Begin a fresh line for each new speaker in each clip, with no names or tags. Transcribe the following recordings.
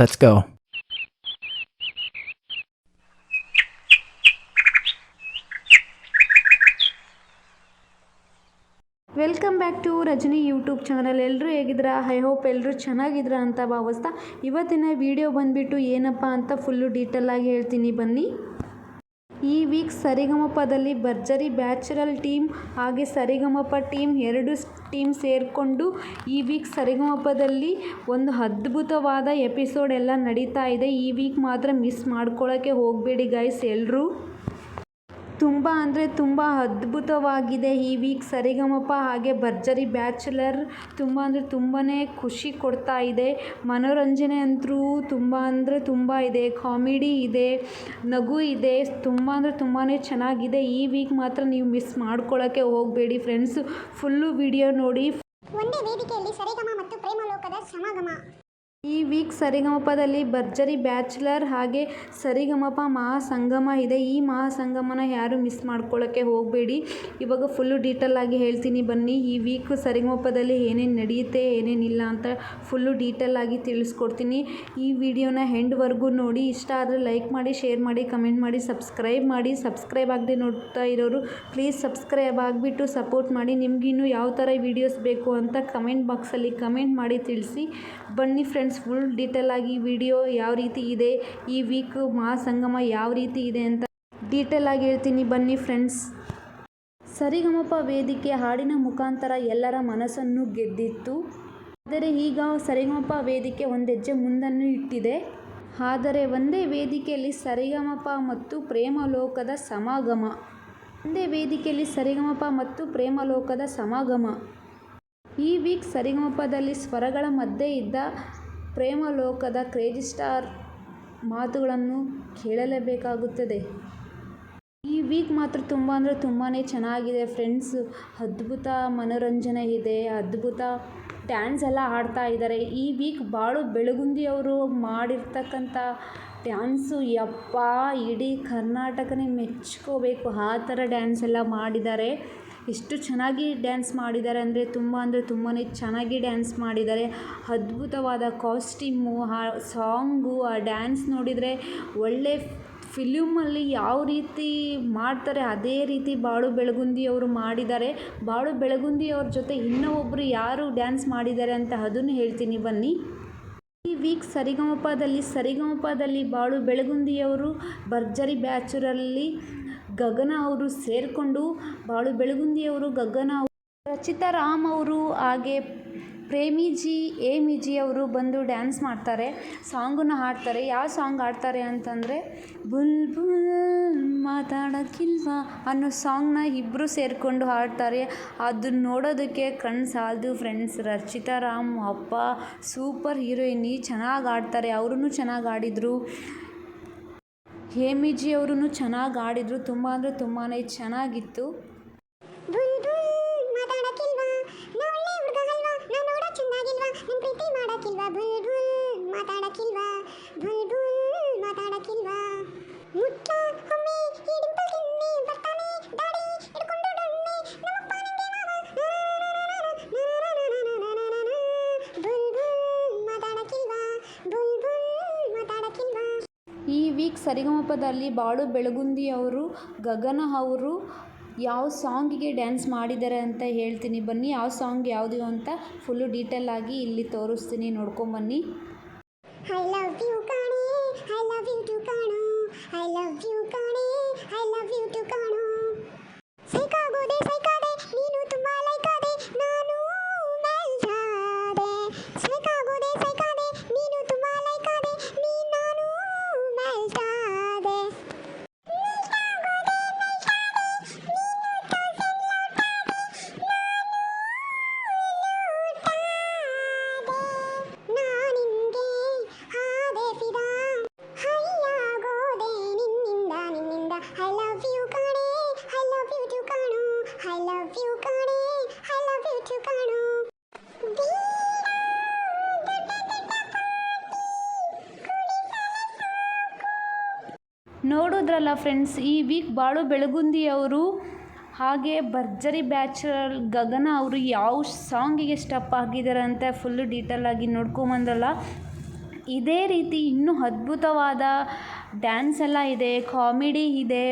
Let's go.
Welcome back to Rajani YouTube channel ಎಲ್ಲರೂ ಹೇಗಿದ್ರ I hope ಎಲ್ಲರೂ ಚೆನ್ನಾಗಿದ್ರ ಅಂತ ಭಾವಿಸ್ತಾ. ಇವತ್ತಿನ ವಿಡಿಯೋ ಬಂದುಬಿಟ್ಟು ಏನಪ್ಪ ಅಂತ ಫುಲ್ಲು ಡೀಟೇಲಾಗಿ ಹೇಳ್ತೀನಿ. ಬನ್ನಿ. ಈ ವೀಕ್ ಸರಿಗಮಪದಲ್ಲಿ ಭರ್ಜರಿ ಬ್ಯಾಚುರಲ್ ಟೀಮ್ ಹಾಗೆ ಸರಿಗಮಪ ಟೀಮ್ ಎರಡು ಟೀಮ್ ಸೇರಿಕೊಂಡು ಈ ವೀಕ್ ಸರಿಗಮಪದಲ್ಲಿ ಒಂದು ಅದ್ಭುತವಾದ ಎಪಿಸೋಡ್ ಎಲ್ಲ ನಡೀತಾ ಇದೆ. ಈ ವೀಕ್ ಮಾತ್ರ ಮಿಸ್ ಮಾಡ್ಕೊಳ್ಳೋಕ್ಕೆ ಹೋಗಬೇಡಿ ಗೈಸ್ ಎಲ್ಲರೂ ತುಂಬ ಅಂದರೆ ತುಂಬ ಅದ್ಭುತವಾಗಿದೆ ಈ ವೀಕ್ ಸರಿಗಮಪ ಹಾಗೆ ಭರ್ಜರಿ ಬ್ಯಾಚುಲರ್ ತುಂಬ ಅಂದರೆ ತುಂಬಾ ಖುಷಿ ಕೊಡ್ತಾ ಇದೆ. ಮನೋರಂಜನೆ ಅಂತೂ ತುಂಬ ಅಂದರೆ ತುಂಬ ಇದೆ. ಕಾಮಿಡಿ ಇದೆ, ನಗು ಇದೆ, ತುಂಬ ಅಂದರೆ ತುಂಬಾ ಚೆನ್ನಾಗಿದೆ. ಈ ವೀಕ್ ಮಾತ್ರ ನೀವು ಮಿಸ್ ಮಾಡ್ಕೊಳ್ಳೋಕ್ಕೆ ಹೋಗಬೇಡಿ ಫ್ರೆಂಡ್ಸು ಫುಲ್ಲು ವಿಡಿಯೋ ನೋಡಿ.
ಒಂದೇ ವೇದಿಕೆಯಲ್ಲಿ ಸರಿಗಮ ಮತ್ತು ಪ್ರೇಮಲೋಕದ ಸಮಾಗಮ
ಈ ವೀಕ್ ಸರಿಗಮಪದಲ್ಲಿ ಭರ್ಜರಿ ಬ್ಯಾಚುಲರ್ ಹಾಗೆ ಸರಿಗಮಪ ಮಹಾಸಂಗಮ ಇದೆ. ಈ ಮಹಾಸಂಗಮನ ಯಾರು ಮಿಸ್ ಮಾಡ್ಕೊಳ್ಳೋಕ್ಕೆ ಹೋಗಬೇಡಿ. ಇವಾಗ ಫುಲ್ಲು ಡೀಟೇಲ್ ಆಗಿ ಹೇಳ್ತೀನಿ ಬನ್ನಿ. ಈ ವೀಕ್ ಸರಿಗಮಪದಲ್ಲಿ ಏನೇನು ನಡೆಯುತ್ತೆ ಏನೇನಿಲ್ಲ ಅಂತ ಫುಲ್ಲು ಡೀಟೇಲ್ ಆಗಿ ತಿಳಿಸ್ಕೊಡ್ತೀನಿ. ಈ ವಿಡಿಯೋನ ಹೆಂಡ್ವರೆಗೂ ನೋಡಿ. ಇಷ್ಟ ಆದರೆ ಲೈಕ್ ಮಾಡಿ ಶೇರ್ ಮಾಡಿ ಕಮೆಂಟ್ ಮಾಡಿ ಸಬ್ಸ್ಕ್ರೈಬ್ ಮಾಡಿ. ಸಬ್ಸ್ಕ್ರೈಬ್ ಆಗದೆ ನೋಡ್ತಾ ಇರೋರು ಪ್ಲೀಸ್ ಸಬ್ಸ್ಕ್ರೈಬ್ ಆಗಿಬಿಟ್ಟು ಸಪೋರ್ಟ್ ಮಾಡಿ. ನಿಮಗಿನ್ನೂ ಯಾವ ಥರ ವಿಡಿಯೋಸ್ ಬೇಕು ಅಂತ ಕಮೆಂಟ್ ಬಾಕ್ಸಲ್ಲಿ ಕಮೆಂಟ್ ಮಾಡಿ ತಿಳಿಸಿ. ಬನ್ನಿ ಫ್ರೆಂಡ್ಸ್ ಫುಲ್ ಡೀಟೇಲ್ ಆಗಿ ವಿಡಿಯೋ ಯಾವ ರೀತಿ ಇದೆ, ಈ ವೀಕ್ ಮಹಾಸಂಗಮ ಯಾವ ರೀತಿ ಇದೆ ಅಂತ ಡೀಟೇಲ್ ಆಗಿ ಹೇಳ್ತೀನಿ, ಬನ್ನಿ ಫ್ರೆಂಡ್ಸ್ ಸರಿಗಮಪ ವೇದಿಕೆ ಹಾಡಿನ ಮುಖಾಂತರ ಎಲ್ಲರ ಮನಸ್ಸನ್ನು ಗೆದ್ದಿತ್ತು. ಆದರೆ ಈಗ ಸರಿಗಮಪ ವೇದಿಕೆ ಒಂದು ಹೆಜ್ಜೆ ಮುಂದನ್ನು ಇಟ್ಟಿದೆ. ಆದರೆ ಒಂದೇ ವೇದಿಕೆಯಲ್ಲಿ ಸರಿಗಮಪ ಮತ್ತು ಪ್ರೇಮಲೋಕದ ಸಮಾಗಮ. ಒಂದೇ ವೇದಿಕೆಯಲ್ಲಿ ಸರಿಗಮಪ ಮತ್ತು ಪ್ರೇಮಲೋಕದ ಸಮಾಗಮ. ಈ ವೀಕ್ ಸರಿಗಮಪದಲ್ಲಿ ಸ್ವರಗಳ ಮಧ್ಯೆ ಇದ್ದ ಪ್ರೇಮಲೋಕದ ಕ್ರೇಜಿ ಸ್ಟಾರ್ ಮಾತುಗಳನ್ನು ಕೇಳಲೇಬೇಕಾಗುತ್ತದೆ. ಈ ವೀಕ್ ಮಾತ್ರ ತುಂಬ ಅಂದರೆ ತುಂಬಾ ಚೆನ್ನಾಗಿದೆ ಫ್ರೆಂಡ್ಸ್ ಅದ್ಭುತ ಮನೋರಂಜನೆ ಇದೆ, ಅದ್ಭುತ ಡ್ಯಾನ್ಸ್ ಎಲ್ಲ ಆಡ್ತಾ ಇದ್ದಾರೆ. ಈ ವೀಕ್ ಬಾಳು ಬೆಳಗುಂದಿ ಅವರು ಮಾಡಿರ್ತಕ್ಕಂಥ ಡ್ಯಾನ್ಸು ಯಪ್ಪ, ಇಡೀ ಕರ್ನಾಟಕನೇ ಮೆಚ್ಕೋಬೇಕು. ಆ ಥರ ಡ್ಯಾನ್ಸ್ ಎಲ್ಲ ಮಾಡಿದ್ದಾರೆ. ಎಷ್ಟು ಚೆನ್ನಾಗಿ ಡ್ಯಾನ್ಸ್ ಮಾಡಿದ್ದಾರೆ ಅಂದರೆ ತುಂಬ ಅಂದರೆ ತುಂಬಾ ಚೆನ್ನಾಗಿ ಡ್ಯಾನ್ಸ್ ಮಾಡಿದ್ದಾರೆ. ಅದ್ಭುತವಾದ ಕಾಸ್ಟ್ಯೂಮು, ಆ ಸಾಂಗು, ಆ ಡ್ಯಾನ್ಸ್ ನೋಡಿದರೆ ಒಳ್ಳೆ ಫಿಲ್ಮಲ್ಲಿ ಯಾವ ರೀತಿ ಮಾಡ್ತಾರೆ ಅದೇ ರೀತಿ ಬಾಳು ಬೆಳಗುಂದಿಯವರು ಮಾಡಿದ್ದಾರೆ. ಬಾಳು ಬೆಳಗುಂದಿಯವ್ರ ಜೊತೆ ಇನ್ನೂ ಒಬ್ಬರು ಯಾರು ಡ್ಯಾನ್ಸ್ ಮಾಡಿದ್ದಾರೆ ಅಂತ ಅದನ್ನು ಹೇಳ್ತೀನಿ, ಬನ್ನಿ. ಈ ವೀಕ್ ಸರಿಗಮಪದಲ್ಲಿ ಸರಿಗಮಪದಲ್ಲಿ ಬಾಳು ಬೆಳಗುಂದಿಯವರು ಭರ್ಜರಿ ಬ್ಯಾಚುರಲ್ಲಿ ಗಗನ ಅವರು ಸೇರಿಕೊಂಡು ಬಾಳು ಬೆಳಗುಂದಿಯವರು ಗಗನ ರಚಿತಾ ರಾಮ್ ಅವರು, ಹಾಗೆ ಪ್ರೇಮಿಜಿ, ಏಮಿಜಿ ಅವರು ಬಂದು ಡ್ಯಾನ್ಸ್ ಮಾಡ್ತಾರೆ ಸಾಂಗನ್ನು ಹಾಡ್ತಾರೆ. ಯಾವ ಸಾಂಗ್ ಹಾಡ್ತಾರೆ ಅಂತಂದರೆ, ಬುಲ್ ಬುಲ್ ಮಾತಾಡೋಕ್ಕಿಲ್ವ ಅನ್ನೋ ಸಾಂಗ್ನ ಇಬ್ಬರು ಸೇರಿಕೊಂಡು ಹಾಡ್ತಾರೆ. ಅದನ್ನ ನೋಡೋದಕ್ಕೆ ಕಣ್ಣು ಸಾಲದು ಫ್ರೆಂಡ್ಸ್ ರಚಿತಾ ರಾಮ್ ಅಪ್ಪ ಸೂಪರ್ ಹೀರೋಯಿನಿ ಚೆನ್ನಾಗಿ ಆಡ್ತಾರೆ ಅವರೂ ಚೆನ್ನಾಗಿ ಆಡಿದರು ಹೇಮಿಜಿ ಅವರೂ ಚೆನ್ನಾಗಿ ಆಡಿದರು ತುಂಬ ಅಂದರೆ ತುಂಬಾ ಚೆನ್ನಾಗಿತ್ತು.
ಈ
ವೀಕ್ ಸರಿಗಮಪದಲ್ಲಿ ಬಾಳು ಬೆಳಗುಂದಿ ಅವರು ಗಗನ ಅವರು ಯಾವ ಸಾಂಗಿಗೆ ಡ್ಯಾನ್ಸ್ ಮಾಡಿದ್ದಾರೆ ಅಂತ ಹೇಳ್ತೀನಿ. ಬನ್ನಿ, ಯಾವ ಸಾಂಗ್ ಯಾವುದು ಅಂತ ಫುಲ್ಲು ಡೀಟೇಲ್ ಆಗಿ ಇಲ್ಲಿ ತೋರಿಸ್ತೀನಿ. ನೋಡ್ಕೊಂಬನ್ನಿ
ಐ ಲವ್ you.
ನೋಡಿದ್ರಲ್ಲ ಫ್ರೆಂಡ್ಸ್ ಈ ವೀಕ್ ಬಾಳು ಬೆಳಗುಂದಿ ಅವರು ಹಾಗೆ ಭರ್ಜರಿ ಬ್ಯಾಚುಲರ್ ಗಗನ ಅವರು ಯಾವ ಸಾಂಗಿಗೆ ಸ್ಟಪ್ ಆಗಿದ್ದಾರೆ ಅಂತ ಫುಲ್ಲು ಡೀಟೇಲ್ ಆಗಿ ನೋಡ್ಕೊಂಬಂದ್ರಲ್ಲ ಇದೇ ರೀತಿ ಇನ್ನೂ ಅದ್ಭುತವಾದ ಡ್ಯಾನ್ಸ್ ಎಲ್ಲ ಇದೆ ಕಾಮಿಡಿ ಇದೆ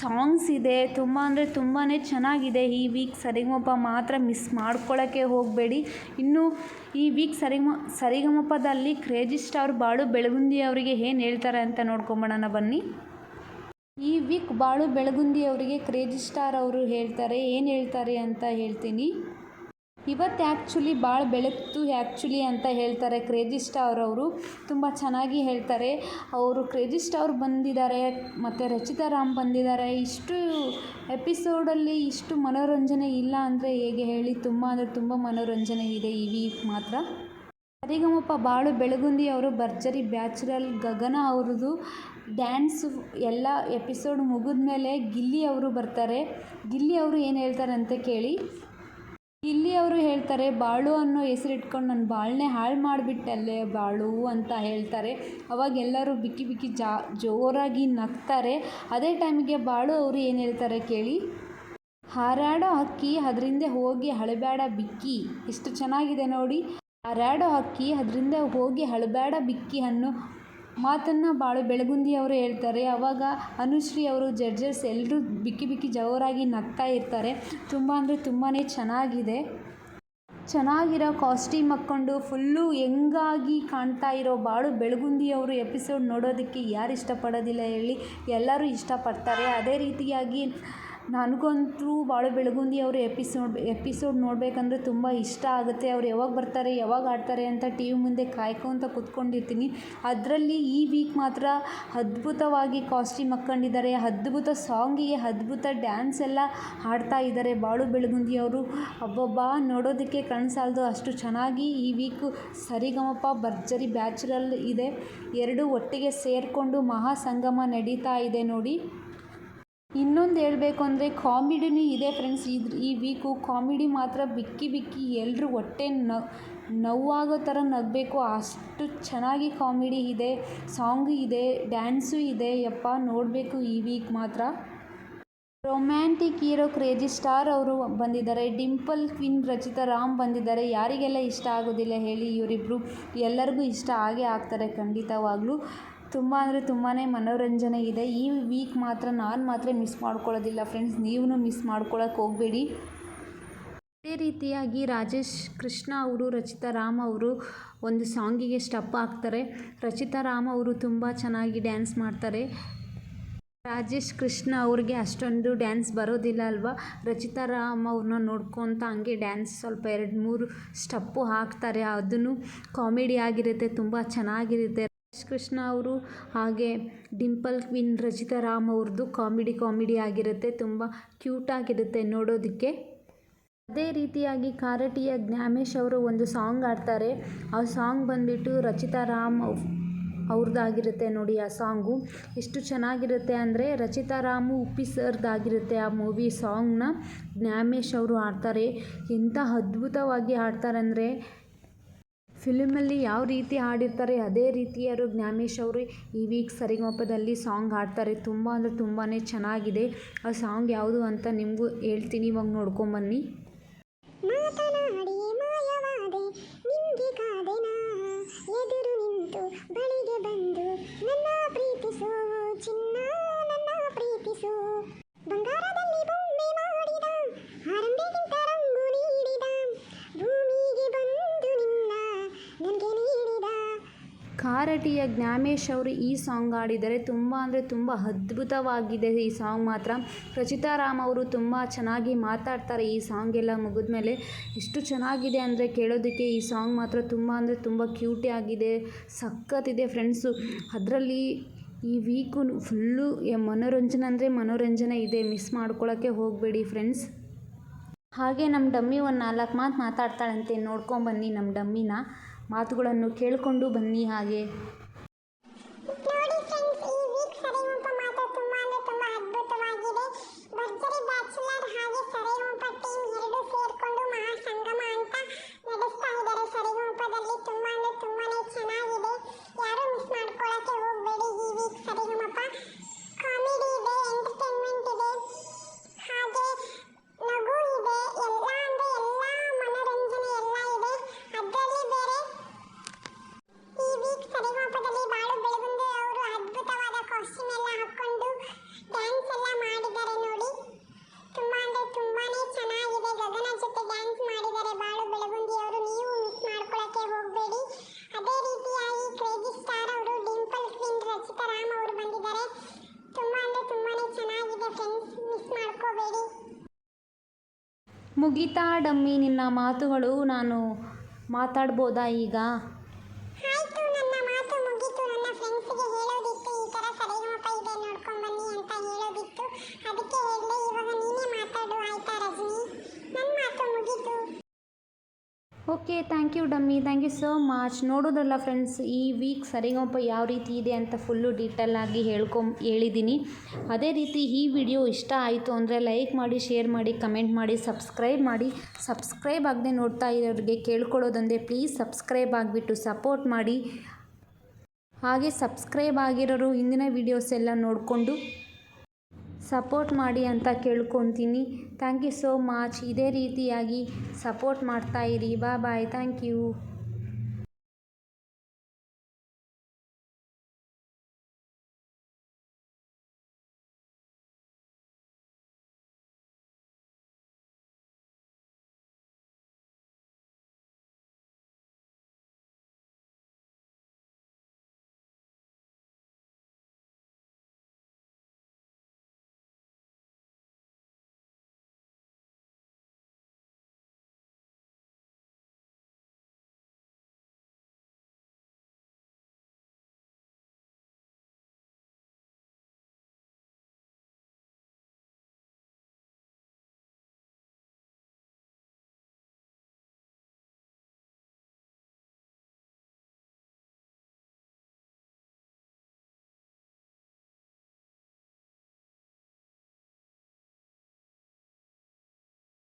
ಸಾಂಗ್ಸ್ ಇದೆ. ತುಂಬ ಅಂದರೆ ತುಂಬಾ ಚೆನ್ನಾಗಿದೆ. ಈ ವೀಕ್ ಸರಿಗಮಪ ಮಾತ್ರ ಮಿಸ್ ಮಾಡ್ಕೊಳ್ಳೋಕ್ಕೆ ಹೋಗಬೇಡಿ. ಇನ್ನು ಈ ವೀಕ್ ಸರಿಗಮ, ಸರಿಗಮಪದಲ್ಲಿ ಕ್ರೇಜಿ ಸ್ಟಾರ್ ಬಾಳು ಬೆಳಗುಂದಿ ಅವರಿಗೆ ಏನು ಹೇಳ್ತಾರೆ ಅಂತ ನೋಡ್ಕೊಂಬರೋಣ ಬನ್ನಿ. ಈ ವೀಕ್ ಬಾಳು ಬೆಳಗುಂದಿ ಅವರಿಗೆ ಕ್ರೇಜಿ ಸ್ಟಾರ್ ಅವರು ಹೇಳ್ತಾರೆ, ಏನು ಹೇಳ್ತಾರೆ ಅಂತ ಹೇಳ್ತೀನಿ. ಇವತ್ತು ಆ್ಯಕ್ಚುಲಿ ಭಾಳ ಬೆಳಗ್ತು ಆ್ಯಕ್ಚುಲಿ ಅಂತ ಹೇಳ್ತಾರೆ ಕ್ರೇಜಿ ಸ್ಟಾರ್ ಅವರು. ತುಂಬ ಚೆನ್ನಾಗಿ ಹೇಳ್ತಾರೆ. ಅವರು ಕ್ರೇಜಿ ಸ್ಟಾರ್ ಬಂದಿದ್ದಾರೆ, ಮತ್ತು ರಚಿತಾ ರಾಮ್ ಬಂದಿದ್ದಾರೆ. ಇಷ್ಟು ಎಪಿಸೋಡಲ್ಲಿ ಇಷ್ಟು ಮನೋರಂಜನೆ ಇಲ್ಲ ಅಂದರೆ ಹೇಗೆ ಹೇಳಿ, ತುಂಬ ಅಂದರೆ ತುಂಬ ಮನೋರಂಜನೆ ಇದೆ ಈ ವೀಕ್ ಮಾತ್ರ. ಸರಿಗಮಪ ಬಾಳು ಬೆಳಗುಂದಿ ಅವರು ಭರ್ಜರಿ ಬ್ಯಾಚುರಲ್ ಗಗನ ಅವ್ರದ್ದು ಡ್ಯಾನ್ಸ್ ಎಲ್ಲ ಎಪಿಸೋಡ್ ಮುಗಿದ ಮೇಲೆ ಗಿಲ್ಲಿ ಅವರು ಬರ್ತಾರೆ. ಗಿಲ್ಲಿ ಅವರು ಏನು ಹೇಳ್ತಾರೆ ಅಂತ ಕೇಳಿ. ಗಿಲ್ಲಿ ಅವರು ಹೇಳ್ತಾರೆ, ಬಾಳು ಅನ್ನೋ ಹೆಸರಿಟ್ಕೊಂಡು ನನ್ನ ಬಾಳನ್ನೇ ಹಾಳು ಮಾಡಿಬಿಟ್ಟಲ್ಲೇ ಬಾಳು ಅಂತ ಹೇಳ್ತಾರೆ. ಅವಾಗ ಎಲ್ಲರೂ ಬಿಕ್ಕಿ ಬಿಕ್ಕಿ ಜಾ, ಜೋರಾಗಿ ನಗ್ತಾರೆ. ಅದೇ ಟೈಮಿಗೆ ಬಾಳು ಅವರು ಏನು ಹೇಳ್ತಾರೆ ಕೇಳಿ. ಹಾರಾಡೋ ಅಕ್ಕಿ ಅದರಿಂದ ಹೋಗಿ ಹಳಬೇಡ ಬಿಕ್ಕಿ. ಎಷ್ಟು ಚೆನ್ನಾಗಿದೆ ನೋಡಿ. ಹಾರಾಡೋ ಹಕ್ಕಿ ಅದರಿಂದ ಹೋಗಿ ಹಳಬೇಡ ಬಿಕ್ಕಿ ಅನ್ನೋ ಮಾತನ್ನು ಬಾಳು ಬೆಳಗುಂದಿ ಅವರು ಹೇಳ್ತಾರೆ. ಅವಾಗ ಅನುಶ್ರೀ ಅವರು ಜಡ್ಜಸ್ ಎಲ್ಲರೂ ಬಿಕ್ಕಿ ಬಿಕ್ಕಿ ಜೋರಾಗಿ ನಗ್ತಾ ಇರ್ತಾರೆ. ತುಂಬ ಅಂದರೆ ತುಂಬಾ ಚೆನ್ನಾಗಿದೆ. ಚೆನ್ನಾಗಿರೋ ಕಾಸ್ಟ್ಯೂಮ್ ಹಾಕ್ಕೊಂಡು ಫುಲ್ಲು ಹೆಂಗಾಗಿ ಕಾಣ್ತಾ ಇರೋ ಬಾಳು ಬೆಳಗುಂದಿಯವರು ಎಪಿಸೋಡ್ ನೋಡೋದಕ್ಕೆ ಯಾರು ಇಷ್ಟಪಡೋದಿಲ್ಲ ಹೇಳಿ ಎಲ್ಲರೂ ಇಷ್ಟಪಡ್ತಾರೆ. ಅದೇ ರೀತಿಯಾಗಿ ನನಗಂತೂ ಬಾಳು ಬೆಳಗುಂದಿ ಅವ್ರ ಎಪಿಸೋಡ್ ಎಪಿಸೋಡ್ ನೋಡಬೇಕಂದ್ರೆ ತುಂಬ ಇಷ್ಟ ಆಗುತ್ತೆ. ಅವ್ರು ಯಾವಾಗ ಬರ್ತಾರೆ, ಯಾವಾಗ ಆಡ್ತಾರೆ ಅಂತ ಟಿ ವಿ ಮುಂದೆ ಕಾಯ್ಕೊತ ಕೂತ್ಕೊಂಡಿರ್ತೀನಿ. ಅದರಲ್ಲಿ ಈ ವೀಕ್ ಮಾತ್ರ ಅದ್ಭುತವಾಗಿ ಕಾಸ್ಟ್ಯೂಮ್ ಹಾಕ್ಕೊಂಡಿದ್ದಾರೆ. ಅದ್ಭುತ ಸಾಂಗಿಗೆ ಅದ್ಭುತ ಡ್ಯಾನ್ಸ್ ಎಲ್ಲ ಹಾಡ್ತಾ ಇದ್ದಾರೆ ಬಾಳು ಬೆಳಗುಂದಿ ಅವರು ಅಬ್ಬಬ್ಬಾ, ನೋಡೋದಕ್ಕೆ ಕಣ್ಸಾಲ್ದು ಅಷ್ಟು ಚೆನ್ನಾಗಿ ಈ ವೀಕು ಸರಿಗಮಪ ಭರ್ಜರಿ ಬ್ಯಾಚುರಲ್ ಇದೆ. ಎರಡು ಒಟ್ಟಿಗೆ ಸೇರಿಕೊಂಡು ಮಹಾ ಸಂಗಮ ನಡೀತಾ ಇದೆ ನೋಡಿ. ಇನ್ನೊಂದು ಹೇಳಬೇಕು ಅಂದರೆ ಕಾಮಿಡಿನೂ ಇದೆ ಫ್ರೆಂಡ್ಸ್ ಇದ್ರ ಈ ವೀಕು ಕಾಮಿಡಿ ಮಾತ್ರ ಬಿಕ್ಕಿ ಬಿಕ್ಕಿ ಎಲ್ಲರೂ ಹೊಟ್ಟೆ ನೋವಾಗೋ ಥರ ನಗಬೇಕು. ಅಷ್ಟು ಚೆನ್ನಾಗಿ ಕಾಮಿಡಿ ಇದೆ ಸಾಂಗ್ ಇದೆ ಡ್ಯಾನ್ಸು ಇದೆ. ಯಪ್ಪ, ನೋಡಬೇಕು ಈ ವೀಕ್ ಮಾತ್ರ. ರೊಮ್ಯಾಂಟಿಕ್ ಹೀರೋ ಕ್ರೇಜಿ ಸ್ಟಾರ್ ಅವರು ಬಂದಿದ್ದಾರೆ. ಡಿಂಪಲ್ ಕ್ವಿನ್ ರಚಿತಾ ರಾಮ್ ಬಂದಿದ್ದಾರೆ. ಯಾರಿಗೆಲ್ಲ ಇಷ್ಟ ಆಗೋದಿಲ್ಲ ಹೇಳಿ ಇವರಿಬ್ಬರು ಎಲ್ಲರಿಗೂ ಇಷ್ಟ ಆಗೇ ಆಗ್ತಾರೆ ಖಂಡಿತವಾಗ್ಲೂ. ತುಂಬ ಅಂದರೆ ತುಂಬಾ ಮನೋರಂಜನೆ ಇದೆ. ಈ ವೀಕ್ ಮಾತ್ರ ನಾನು ಮಾತ್ರ ಮಿಸ್ ಮಾಡ್ಕೊಳ್ಳೋದಿಲ್ಲ ಫ್ರೆಂಡ್ಸ್ ನೀವು ಮಿಸ್ ಮಾಡ್ಕೊಳ್ಳೋಕೆ ಹೋಗಬೇಡಿ. ಅದೇ ರೀತಿಯಾಗಿ ರಾಜೇಶ್ ಕೃಷ್ಣ ಅವರು, ರಚಿತಾ ರಾಮ್ ಅವರು ಒಂದು ಸಾಂಗಿಗೆ ಸ್ಟೆಪ್ ಹಾಕ್ತಾರೆ. ರಚಿತಾ ರಾಮ್ ಅವರು ತುಂಬ ಚೆನ್ನಾಗಿ ಡ್ಯಾನ್ಸ್ ಮಾಡ್ತಾರೆ. ರಾಜೇಶ್ ಕೃಷ್ಣ ಅವ್ರಿಗೆ ಅಷ್ಟೊಂದು ಡ್ಯಾನ್ಸ್ ಬರೋದಿಲ್ಲ ಅಲ್ವಾ? ರಚಿತಾ ರಾಮ್ ಅವ್ರನ್ನ ನೋಡ್ಕೊತ ಹಂಗೆ ಡ್ಯಾನ್ಸ್ ಸ್ವಲ್ಪ ಎರಡು ಮೂರು ಸ್ಟೆಪ್ಪು ಹಾಕ್ತಾರೆ. ಅದನ್ನು ಕಾಮಿಡಿ ಆಗಿರುತ್ತೆ, ತುಂಬ ಚೆನ್ನಾಗಿರುತ್ತೆ. ಕೃಷ್ಣ ಅವರು ಹಾಗೆ ಡಿಂಪಲ್ ಕ್ವೀನ್ ರಚಿತಾ ರಾಮ್ ಅವ್ರದ್ದು ಕಾಮಿಡಿ ಕಾಮಿಡಿ ಆಗಿರುತ್ತೆ, ತುಂಬ ಕ್ಯೂಟಾಗಿರುತ್ತೆ ನೋಡೋದಕ್ಕೆ. ಅದೇ ರೀತಿಯಾಗಿ ಕಾರಟಿಯ ಜ್ಞಾಮೇಶ್ ಅವರು ಒಂದು ಸಾಂಗ್ ಆಡ್ತಾರೆ ಆ ಸಾಂಗ್ ಬಂದ್ಬಿಟ್ಟು ರಚಿತಾ ರಾಮ್ ಅವ್ರದ್ದಾಗಿರುತ್ತೆ ನೋಡಿ ಆ ಸಾಂಗು ಎಷ್ಟು ಚೆನ್ನಾಗಿರುತ್ತೆ ಅಂದರೆ ರಚಿತಾ ರಾಮು ಉಪ್ಪಿ ಸರ್ದಾಗಿರುತ್ತೆ ಆ ಮೂವಿ ಸಾಂಗ್ನ ಜ್ಞಾಮೇಶ್ ಅವರು ಆಡ್ತಾರೆ ಎಂಥ ಅದ್ಭುತವಾಗಿ ಹಾಡ್ತಾರೆ ಅಂದರೆ ಫಿಲ್ಮಲ್ಲಿ ಯಾವ ರೀತಿ ಹಾಡಿರ್ತಾರೆ, ಅದೇ ರೀತಿಯವರು ಜ್ಞಾನೇಶ್ ಅವರು ಈ ವೀಕ್ ಸರಿಗಮಪದಲ್ಲಿ ಸಾಂಗ್ ಹಾಡ್ತಾರೆ. ತುಂಬ ಅಂದರೆ ತುಂಬಾ ಚೆನ್ನಾಗಿದೆ. ಆ ಸಾಂಗ್ ಯಾವುದು ಅಂತ ನಿಮಗೂ ಹೇಳ್ತೀನಿ, ಇವಾಗ ನೋಡ್ಕೊಂಬನ್ನಿ ಕಾರಟಿಯ ಜ್ಞಾಮೇಶ್ ಅವರು ಈ ಸಾಂಗ್ ಹಾಡಿದರೆ ತುಂಬ ಅಂದರೆ ತುಂಬ ಅದ್ಭುತವಾಗಿದೆ ಈ ಸಾಂಗ್ ಮಾತ್ರ. ರಚಿತಾ ರಾಮ್ ಅವರು ತುಂಬ ಚೆನ್ನಾಗಿ ಮಾತಾಡ್ತಾರೆ ಈ ಸಾಂಗ್ ಎಲ್ಲ ಮುಗಿದ್ಮೇಲೆ. ಎಷ್ಟು ಚೆನ್ನಾಗಿದೆ ಅಂದರೆ ಕೇಳೋದಕ್ಕೆ ಈ ಸಾಂಗ್ ಮಾತ್ರ ತುಂಬ ಅಂದರೆ ತುಂಬ ಕ್ಯೂಟಿ ಆಗಿದೆ ಸಖತ್ತಿದೆ ಫ್ರೆಂಡ್ಸು ಅದರಲ್ಲಿ ಈ ವೀಕು ಫುಲ್ಲು ಮನೋರಂಜನೆ ಅಂದರೆ ಮನೋರಂಜನೆ ಇದೆ ಮಿಸ್ ಮಾಡ್ಕೊಳ್ಳೋಕ್ಕೆ ಹೋಗಬೇಡಿ ಫ್ರೆಂಡ್ಸ್ ಹಾಗೆ ನಮ್ಮ ಡಮ್ಮಿ ಒಂದು ನಾಲ್ಕು ಮಾತು ಮಾತಾಡ್ತಾಳಂತೆ ನೋಡ್ಕೊಂಬನ್ನಿ ನಮ್ಮ ಡಮ್ಮಿನ. ಮಾತುಗಳನ್ನು ಕೇಳಿಕೊಂಡು ಬನ್ನಿ ಹಾಗೆ. ಮುಗಿತಾ ಡಮ್ಮಿ ನಿನ್ನ ಮಾತುಗಳು ನಾನು ಮಾತಾಡ್ಬೋದಾ ಈಗ? Okay thank you dummy thank you so much ನೋಡೋದಲ್ಲ friends ಈ ವೀಕ್ ಸರಿಗಮಪ ಯಾವ ರೀತಿ ಇದೆ ಅಂತ ಫುಲ್ಲು ಡೀಟೇಲಾಗಿ ಹೇಳ್ಕೊ ಹೇಳಿದ್ದೀನಿ ಅದೇ ರೀತಿ ಈ ವಿಡಿಯೋ ಇಷ್ಟ ಆಯಿತು ಅಂದರೆ ಲೈಕ್ ಮಾಡಿ ಶೇರ್ ಮಾಡಿ ಕಮೆಂಟ್ ಮಾಡಿ ಸಬ್ಸ್ಕ್ರೈಬ್ ಮಾಡಿ. ಸಬ್ಸ್ಕ್ರೈಬ್ ಆಗದೆ ನೋಡ್ತಾ ಇರೋರಿಗೆ ಕೇಳ್ಕೊಳ್ಳೋದೊಂದೇ ಪ್ಲೀಸ್ ಸಬ್ಸ್ಕ್ರೈಬ್ ಆಗಿಬಿಟ್ಟು ಸಪೋರ್ಟ್ ಮಾಡಿ. ಹಾಗೆ ಸಬ್ಸ್ಕ್ರೈಬ್ ಆಗಿರೋರು ಹಿಂದಿನ ವೀಡಿಯೋಸ್ ಎಲ್ಲ ನೋಡಿಕೊಂಡು ಸಪೋರ್ಟ್ ಮಾಡಿ ಅಂತ ಕೇಳ್ಕೊತೀನಿ. Thank you so much. ಇದೇ ರೀತಿಯಾಗಿ ಸಪೋರ್ಟ್ ಮಾಡ್ತಾಯಿರಿ ಬಾ ಬಾಯ್. Thank you.